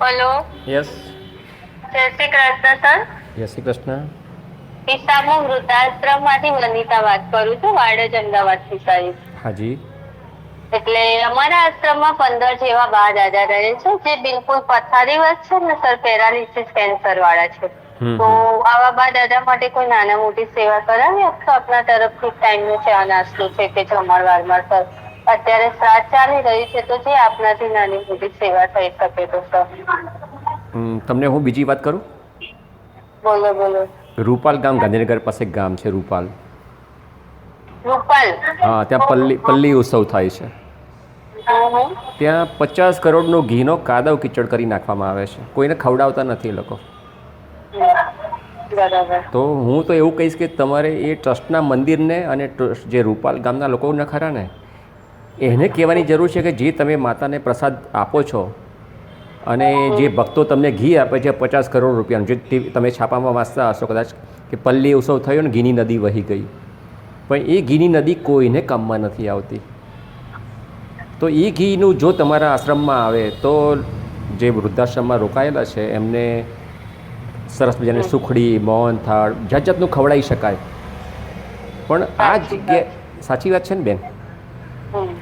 બોલો. યસ જય શ્રી કૃષ્ણ સર. જય શ્રી કૃષ્ણ. પિતામો વૃદ્ધાશ્રમમાંથી વનિતા વાત કરું છું વાડજ અમદાવાદથી સાહેબ હાજી. એટલે અમારા આશ્રમમાં પંદર જેવા બા દાદા રહે છે જે બિલકુલ પથારીવશ છે ને સર પેરાલિસિસ કેન્સર વાળા છે તો આવા બા દાદા માટે કોઈ નાના મોટી સેવા કરાવી આપશો? આપના તરફથી ટાઈમનું છે નાસ્તો છે કે જમણવારમાં સર અત્યારે શ્રાદ્ધ ચાલી રહ્યું છે તો જે આપનાથી નાની મોટી સેવા થઈ શકે તો હમ, તમને હું બીજી વાત કરું? બોલો બોલો. રૂપાલ ગામ ગાંધીનગર પાસે ગામ છે રૂપાલ. રૂપાલ? હા ત્યાં પલ્લી પલ્લી ઉત્સવ થાય છે. ત્યાં પચાસ કરોડનો ઘીનો કાદવ કિચડ કરી નાખવામાં આવે છે. કોઈને ખવડાવતા નથી એ લોકો. તો હું તો એવું કહીશ કે તમારે એ ટ્રસ્ટના મંદિરને અને જે રૂપાલ ગામના લોકોને ખરા ને એને કહેવાની જરૂર છે કે જે તમે માતાને પ્રસાદ આપો છો અને જે ભક્તો તમને ઘી આપે છે પચાસ કરોડ રૂપિયાનું જે તમે છાપામાં વાંચતા હશો કદાચ કે પલ્લી ઉત્સવ થયો ને ઘીની નદી વહી ગઈ. પણ એ ઘીની નદી કોઈને કામમાં નથી આવતી. તો એ ઘીનું જો તમારા આશ્રમમાં આવે તો જે વૃદ્ધાશ્રમમાં રોકાયેલા છે એમને સરસ મજાની સુખડી મોહન થાળ જાત જાતનું ખવડાવી શકાય. પણ આ જગ્યાએ સાચી વાત છે ને બેન.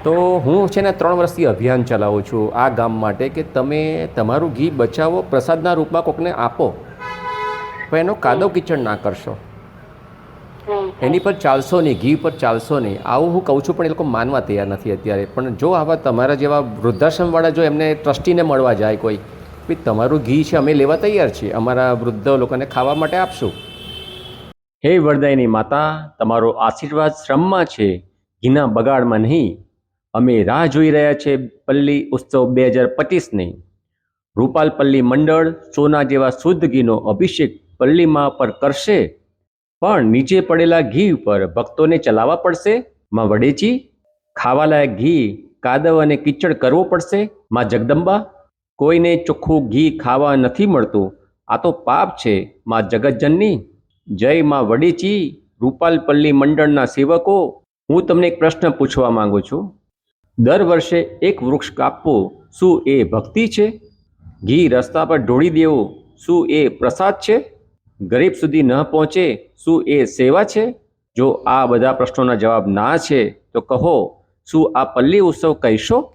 તો હું છે ને ત્રણ વર્ષથી અભિયાન ચલાવું છું આ ગામ માટે કે તમે તમારું ઘી બચાવો, પ્રસાદના રૂપમાં કોકને આપો, પણ એનો કાદવ કિચડ ના કરશો. એની પર ચાલશો નહીં, ઘી પર ચાલશો નહીં. આવું હું કહું છું, પણ એ લોકો માનવા તૈયાર નથી અત્યારે. પણ જો આવા તમારા જેવા વૃદ્ધાશ્રમવાળા જો એમને ટ્રસ્ટીને મળવા જાય કોઈ ભાઈ તમારું ઘી છે, અમે લેવા તૈયાર છીએ. અમારા વૃદ્ધ લોકોને ખાવા માટે આપશું. હે વરદાયની માતા, તમારો આશીર્વાદ શ્રમમાં છે, ઘીના બગાડમાં નહીં. અમે રાહ જોઈ રહ્યા છે પલ્લી ઉત્સવ બે હજાર પચીસની. રૂપાલ પલ્લી મંડળ સોના જેવા શુદ્ધ ઘીનો અભિષેક પલ્લીમાં પર કરશે. પણ નીચે પડેલા ઘી ઉપર ભક્તોને ચલાવવા પડશે. માં વડેચી, ખાવાલાયક ઘી, કાદવ અને કિચડ કરવો પડશે. માં જગદંબા, કોઈને ચોખ્ખું ઘી ખાવા નથી મળતું. આ તો પાપ છે, માં જગતજનની જય માં વડેચી, રૂપાલ પલ્લી મંડળના સેવકો. હું તમને એક પ્રશ્ન પૂછવા માંગુ છું. દર વર્ષે એક વૃક્ષ કાપવું શું એ ભક્તિ છે? ઘી રસ્તા પર ઢોળી દેવું શું એ પ્રસાદ છે? ગરીબ સુધી ન પહોંચે શું એ સેવા છે? જો આ બધા પ્રશ્નોના જવાબ ના છે, તો કહો, શું આ પલ્લી ઉત્સવ કહીશો?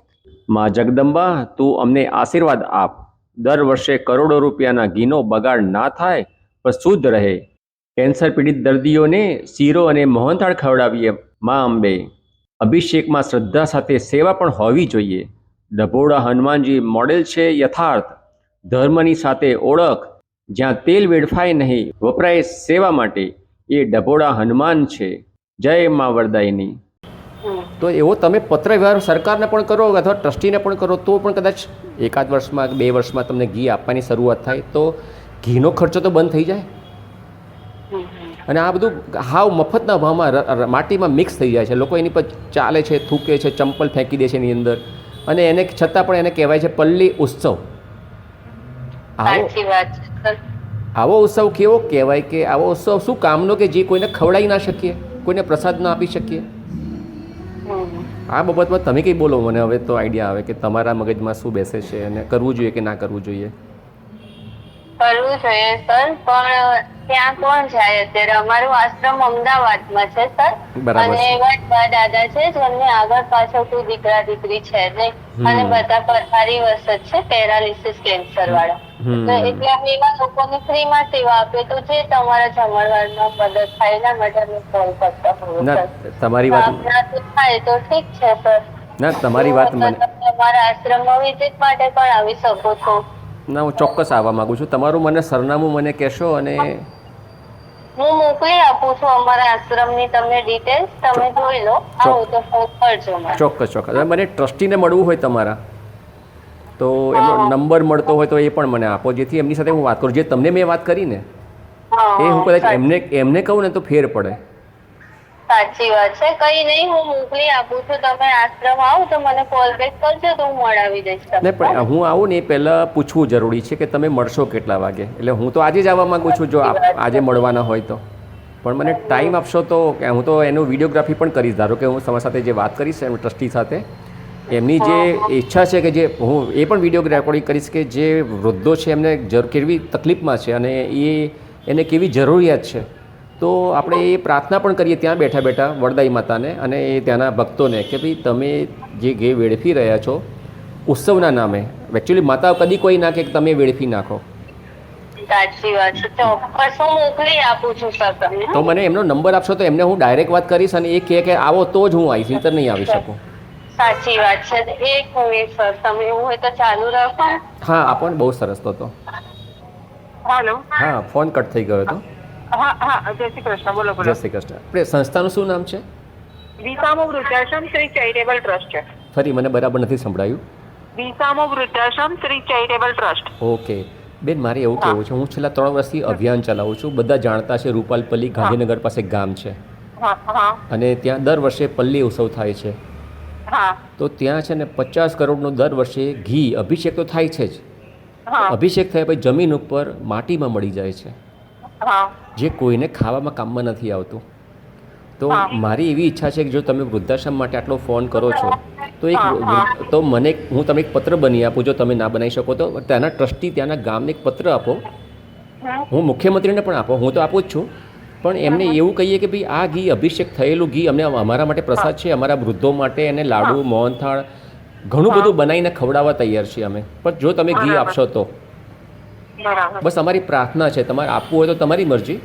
માં જગદંબા, તું અમને આશીર્વાદ આપ. દર વર્ષે કરોડો રૂપિયાના ઘીનો બગાડ ના થાય, પણ શુદ્ધ રહે. કેન્સર પીડિત દર્દીઓને શીરો અને મોહનથાળ ખવડાવીએ, માં અંબે. અભિષેકમાં શ્રદ્ધા સાથે સેવા પણ હોવી જોઈએ. ડભોડા હનુમાનજી મોડેલ છે યથાર્થ. ધર્મની સાથે ઓળખ. જ્યાં તેલ વેડફાય નહીં, વપરાય સેવા માટે, એ ડભોડા હનુમાન છે. જય મા વરદાયની. તો એવો તમે પત્ર વ્યવહાર સરકારને પણ કરો અથવા ટ્રસ્ટીને પણ કરો, તો પણ કદાચ એકાદ વર્ષમાં બે વર્ષમાં તમને ઘી આપવાની શરૂઆત થાય. તો ઘીનો ખર્ચો તો બંધ થઈ જાય. અને આ બધું હાવ મફતના ભાવમાં માટીમાં મિક્સ થઈ જાય છે. લોકો એની પર ચાલે છે થૂકે છે ચંપલ ફેંકી દે છે એની અંદર. અને એને છતાં પણ એને કહેવાય છે પલ્લી ઉત્સવ. આવો ઉત્સવ કેવો કહેવાય કે આવો ઉત્સવ શું કામનો કે જે કોઈને ખવડાવી ના શકીએ કોઈને પ્રસાદ ના આપી શકીએ? આ બાબતમાં તમે કંઈ બોલો? મને હવે તો આઈડિયા આવે કે તમારા મગજમાં શું બેસે છે અને કરવું જોઈએ કે ના કરવું જોઈએ? કરવું જોઈએ સર. પણ ત્યાં કોણ જાય અત્યારે? અમારું આશ્રમ અમદાવાદમાં છે સર. અને એવા દાદા છે જેમને આગળ પાછળ કોઈ દીકરા દીકરી છે નહીં. અને બધા પથારી વસત છે પેરાલિસિસ કેન્સર વાળા તો એટલે અમે એવા લોકોને ફ્રીમાં સેવા આપીએ તો જે તમારા જમણવારમાં મદદ થાય એના માટે અમે કોલ કરતા હોઈએ તમારી વાત થાય તો ઠીક છે સર. ના તમારી વાત મને તમારા આશ્રમમાં વિઝિટ માટે પણ આવી શકો છો. ના હું ચોક્કસ આવવા માંગુ છું. તમારું મને સરનામું મને કહેશો અને હું મોકલી આપું છું અમારા આશ્રમની તમને ડિટેલ્સ તમે જોઈ લો. આવો તો ફોન કરજો ચોક્કસ ચોક્કસ. મને ટ્રસ્ટીને મળવું હોય તમારા. તો એમનો નંબર મળતો હોય તો એ પણ મને આપો. જેથી એમની સાથે હું વાત કરું. જે તમને મેં વાત કરી ને એ હું કદાચ એમને એમને કહું ને તો ફેર પડે. સાચી વાત છે. કઈ નહીં હું મોકલી આપું છું. તમે આશ્રમ આવો તો મને કોલ બેક કરજો તો હું મળાવી દઈશ પણ હું આવું ને એ પહેલાં પૂછવું જરૂરી છે કે તમે મળશો કેટલા વાગે? એટલે હું તો આજે જ આવવા માગું છું જો આજે મળવાના હોય તો. પણ મને ટાઈમ આપશો તો કે હું તો એનું વિડીયોગ્રાફી પણ કરીશ. ધારો કે હું તમારી સાથે જે વાત કરીશ એમ ટ્રસ્ટી સાથે એમની જે ઈચ્છા છે કે જે હું એ પણ વીડિયો રેકોર્ડિંગ કરીશ કે જે વૃદ્ધો છે એમને કેવી તકલીફમાં છે અને એ એને કેવી જરૂરિયાત છે. તો આપણે એ પ્રાર્થના પણ કરીએ ત્યાં બેઠા બેઠા વરદાઈ માતાને અને એ ત્યાંના ભક્તોને કે ભાઈ તમે જે ઘે વેડફી રહ્યા છો ઉત્સવના નામે એકચ્યુઅલી માતા કદી કોઈ ના કે તમે વેડફી નાખો. તો મને એમનો નંબર આપશો તો એમને હું ડાયરેક્ટ વાત કરીશ અને એ કહે કે આવો તો જ હું આવીશ નહીંતર નહીં આવી શકું. સાચી વાત છે. એક મિનિટ સર તમે એવું હોય તો ચાલુ રાખો. હા આ પણ બહુ સરસ તો હતો હાલો હા ફોન કટ થઈ ગયો હતો. હા હા જય શ્રી કૃષ્ણ બોલો જય શ્રી કૃષ્ણ. આપણે સંસ્થાનું શું નામ છે? વિસામો વૃદ્ધાશ્રમ શ્રી ચેરિટેબલ ટ્રસ્ટ છે. ફરી મને બરાબર નથી સંભળાયું. વિસામો વૃદ્ધાશ્રમ શ્રી ચેરિટેબલ ટ્રસ્ટ. ઓકે. બેન મારે એવું કહેવું છે હું છેલ્લા ત્રણ વર્ષથી અભિયાન ચલાવું છું. બધા જાણતા છે રૂપાલપલ્લી ગાંધીનગર પાસે ગામ છે. અને ત્યાં દર વર્ષે પલ્લી ઉત્સવ થાય છે. હા. તો ત્યાં છે ને પચાસ કરોડનું દર વર્ષે ઘી અભિષેક તો થાય છે જ. હા. અભિષેક થયા પછી જમીન ઉપર માટીમાં મળી જાય છે. જે કોઈને ખાવામાં કામમાં નથી આવતું. તો મારી એવી ઈચ્છા છે કે જો તમે વૃદ્ધાશ્રમ માટે આટલો ફોન કરો છો તો એક તો મને હું તમને એક પત્ર બની આપું જો તમે ના બનાવી શકો તો. ત્યાંના ટ્રસ્ટી ત્યાંના ગામને એક પત્ર આપો. હું. મુખ્યમંત્રીને પણ આપો હું તો આપું જ છું. પણ એમને એવું કહીએ કે ભાઈ આ ઘી અભિષેક થયેલું ઘી અમને અમારા માટે પ્રસાદ છે. અમારા વૃદ્ધો માટે એને લાડુ મોહનથાળ ઘણું બધું બનાવીને ખવડાવવા તૈયાર છીએ અમે. પણ જો તમે ઘી આપશો તો. બસ અમારી પ્રાર્થના છે તમારે આપવું હોય તો તમારી મરજી.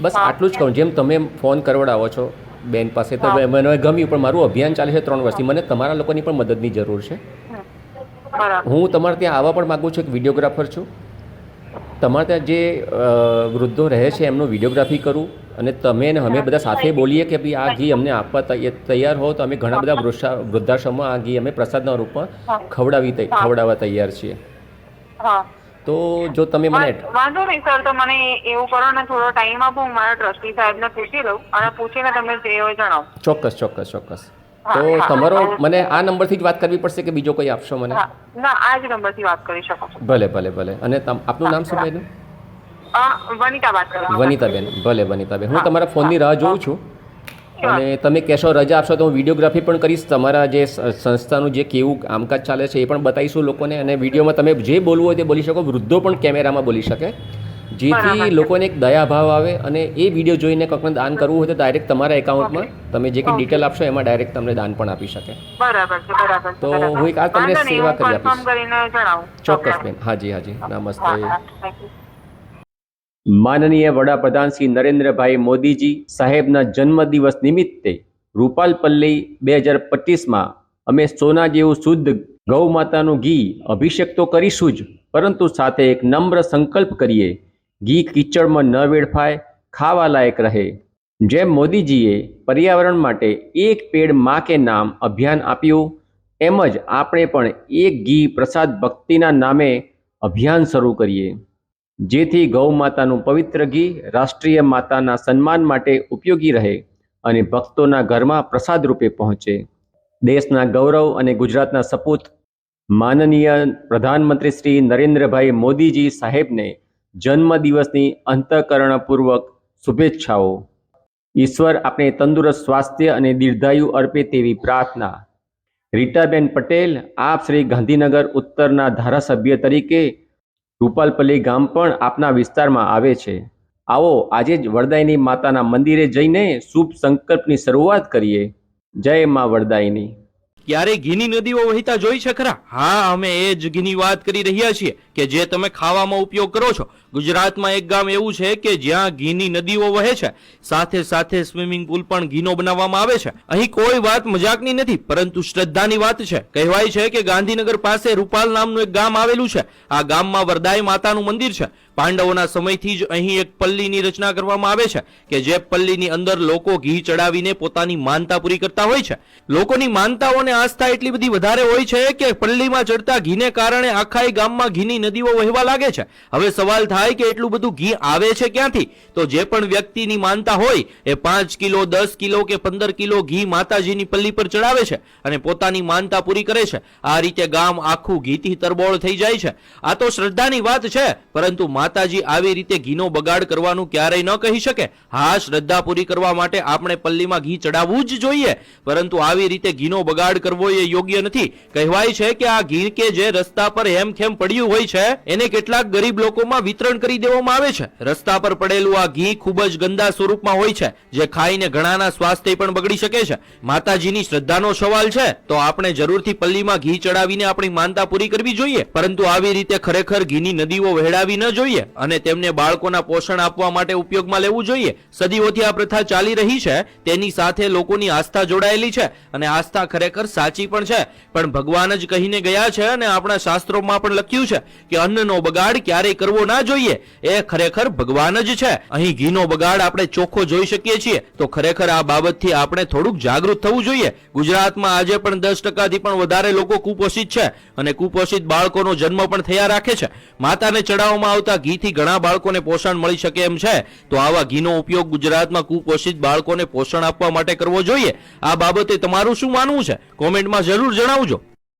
બસ આટલું જ કહું જેમ તમે ફોન કરવડાવો છો બેન પાસે તો. મને ગમ્યું પણ મારું અભિયાન ચાલે છે ત્રણ વર્ષથી. મને તમારા લોકોની પણ મદદની જરૂર છે. હું તમારે ત્યાં આવવા પણ માગું છું એક વિડીયોગ્રાફર છું. તમારે ત્યાં જે વૃદ્ધો રહે છે એમનું વિડીયોગ્રાફી કરું અને તમે અને અમે બધા સાથે બોલીએ કે ભાઈ આ ઘી અમને આપવા તૈયાર હો તો અમે ઘણા બધા વૃક્ષા વૃદ્ધાશ્રમમાં આ ઘી અમે પ્રસાદના રૂપમાં ખવડાવી ખવડાવવા તૈયાર છીએ. હા. તો જો તમે મને વાંધો નહીં સર તો મને એવું કરો ને થોડો ટાઈમ આપો હું મારા ટ્રસ્ટી સાહેબને પૂછી લઉં અને પૂછીને તમે જે હોય જણાવો. ચોક્કસ ચોક્કસ ચોક્કસ. તો તમારો મને આ નંબરથી જ વાત કરવી પડશે કે બીજો કોઈ આપશો મને? ના આ જ નંબરથી વાત કરી શકો ભલે ભલે ભલે. અને આપનું નામ શું બેન? વનિતા વાત વનિતાબેન. ભલે વનિતાબેન. હું હા, તમારા ફોનની રાહ જોઉં છું. અને તમે કહેશો રજા આપશો તો હું વિડીયોગ્રાફી પણ કરીશ. તમારા જે સંસ્થાનું જે કેવું કામકાજ ચાલે છે એ પણ બતાવીશું લોકોને. અને વિડીયોમાં તમે જે બોલવું હોય તે બોલી શકો. વૃદ્ધો પણ કેમેરામાં બોલી શકે. જેથી લોકોને એક દયા ભાવ આવે અને એ વીડિયો જોઈને કંઈક દાન કરવું હોય તો ડાયરેક્ટ તમારા એકાઉન્ટમાં તમે જે કંઈ ડિટેલ આપશો એમાં ડાયરેક્ટ તમને દાન પણ આપી શકે. બરાબર છે બરાબર તો હું એક આ તમને સેવા કરી આપીશ. ચોક્કસ બેન હાજી હાજી. નમસ્તે. માનનીય વડાપ્રધાન શ્રી નરેન્દ્રભાઈ મોદીજી સાહેબના જન્મદિવસ નિમિત્તે રૂપાલપલ્લી બે હજાર પચીસમાં અમે સોના જેવું શુદ્ધ ગૌ માતાનું ઘી અભિષેક તો કરીશું જ, પરંતુ સાથે એક નમ્ર સંકલ્પ કરીએ, ઘી કીચડમાં ન વેડફાય, ખાવા લાયક રહે. જેમ મોદીજીએ પર્યાવરણ માટે એક પેડમાં કે નામ અભિયાન આપ્યું, એમ જ આપણે પણ એક ઘી પ્રસાદ ભક્તિના નામે અભિયાન શરૂ કરીએ. જેથી ગૌ માતાનું પવિત્ર ઘી રાષ્ટ્રીય માતાના સન્માન માટે ઉપયોગી રહે અને ભક્તોના ઘરમાં પ્રસાદ રૂપે પહોંચે. દેશના ગૌરવ અને ગુજરાતના સપૂત માનનીય પ્રધાનમંત્રી શ્રી નરેન્દ્રભાઈ મોદીજી સાહેબને જન્મદિવસની અંતઃકરણપૂર્વક શુભેચ્છાઓ. ઈશ્વર આપણે તંદુરસ્ત સ્વાસ્થ્ય અને દીર્ઘાયુ અર્પે તેવી પ્રાર્થના. રીટાબેન પટેલ આપ શ્રી ગાંધીનગર ઉત્તરના ધારાસભ્ય તરીકે રૂપાલપલ્લી ગામ પણ આપના વિસ્તારમાં આવે છે. આવો આજે જ વરદાયની માતાના મંદિરે જઈને શુભ સંકલ્પની શરૂઆત કરીએ. જય મા વરદાયની. ક્યારે ઘીની નદીઓ વહેતા જોઈ છે ખરા? હા, અમે એ જ ઘીની વાત કરી રહ્યા છીએ. કે જે તમે ખાવામાં ઉપયોગ કરો છો. ગુજરાતમાં એક ગામ એવું છે કે જ્યાં ઘીની નદીઓ વહે છે. સાથે સાથે સ્વિમિંગ પુલ પણ ઘીનો બનાવવામાં આવે છે. અહીં કોઈ વાત મજાકની નથી, પરંતુ શ્રદ્ધાની વાત છે. કહેવાય છે કે ગાંધીનગર પાસે રૂપાલ નામનું એક ગામ આવેલું છે. આ ગામમાં વરદાય માતાનું મંદિર છે. પાંડવોના સમયથી જ અહીં એક પલ્લીની રચના કરવામાં આવે છે કે જે પલ્લીની અંદર લોકો ઘી ચડાવીને પોતાની માનતા પૂરી કરતા હોય છે. લોકોની માનતાઓ અને આસ્થા એટલી બધી વધારે હોય છે કે પલ્લીમાં ચડતા ઘીને કારણે આખા ગામમાં ઘીની નદીઓ વહેવા લાગે છે. હવે સવાલ થાય કે એટલું બધું ઘી આવે છે ક્યાંથી? તો જે પણ વ્યક્તિની માનતા હોય, એ પાંચ કિલો, દસ કિલો કે પંદર કિલો ઘી માતાજીની પલ્લી પર ચડાવે છે અને પોતાની માનતા પૂરી કરે છે. આ રીતે ગામ આખું ઘીથી તરબોળ થઈ જાય છે. આ તો શ્રદ્ધાની વાત છે, પરંતુ માતાજી આવી રીતે ઘીનો બગાડ કરવાનું ક્યારેય ન કહી શકે. હા, શ્રદ્ધા પૂરી કરવા માટે આપણે પલ્લીમાં ઘી ચડાવવું જ જોઈએ. પરંતુ આવી રીતે ઘીનો બગાડ કરવો એ યોગ્ય નથી. કહેવાય છે કે આ ઘી કે જે રસ્તા પર હેમખેમ પડ્યું હોય છે, એને કેટલાક ગરીબ લોકોમાં વિતરણ કરી દેવામાં આવે છે. રસ્તા પર પડેલું આ ઘી ખૂબ જ ગંદા સ્વરૂપમાં હોય છે, જે ખાઈને ઘણાના સ્વાસ્થ્ય પણ બગડી શકે છે. માતાજીની શ્રદ્ધાનો સવાલ છે, તો આપણે જરૂરથી પલ્લીમાં ઘી ચડાવીને આપણી માનતા પૂરી કરવી જોઈએ. પરંતુ આવી રીતે ખરેખર ઘીની નદીઓ વહેડાવી ન જોઈએ અને તેમને બાળકોના પોષણ આપવા માટે ઉપયોગમાં લેવું જોઈએ. સદીઓથી આ પ્રથા ચાલી રહી છે, તેની સાથે લોકોની આસ્થા જોડાયેલી છે અને આસ્થા ખરેખર સાચી પણ છે. પણ ભગવાન જ કહીને ગયા છે અને આપણા શાસ્ત્રોમાં પણ લખ્યું છે કે અન્નનો બગાડ ક્યારેય કરવો ના જોઈએ. એ ખરેખર ભગવાન જ છે. અહીં ઘીનો બગાડ આપણે ચોખ્ખો જોઈ શકીએ છીએ. તો ખરેખર આ બાબતથી આપણે થોડુંક જાગૃત થવું જોઈએ. ગુજરાતમાં આજે પણ દસ ટકાથી પણ વધારે લોકો કુપોષિત છે અને કુપોષિત બાળકોનો જન્મ પણ થયા રાખે છે. માતાને ચડાવવામાં આવતા ઘીથી ઘણા બાળકોને પોષણ મળી શકે એમ છે. તો આવા ઘીનો ઉપયોગ ગુજરાતમાં કુપોષિત બાળકોને પોષણ આપવા માટે કરવો જોઈએ. આ બાબતે તમારું શું માનવું છે? કોમેન્ટમાં જરૂર જણાવજો.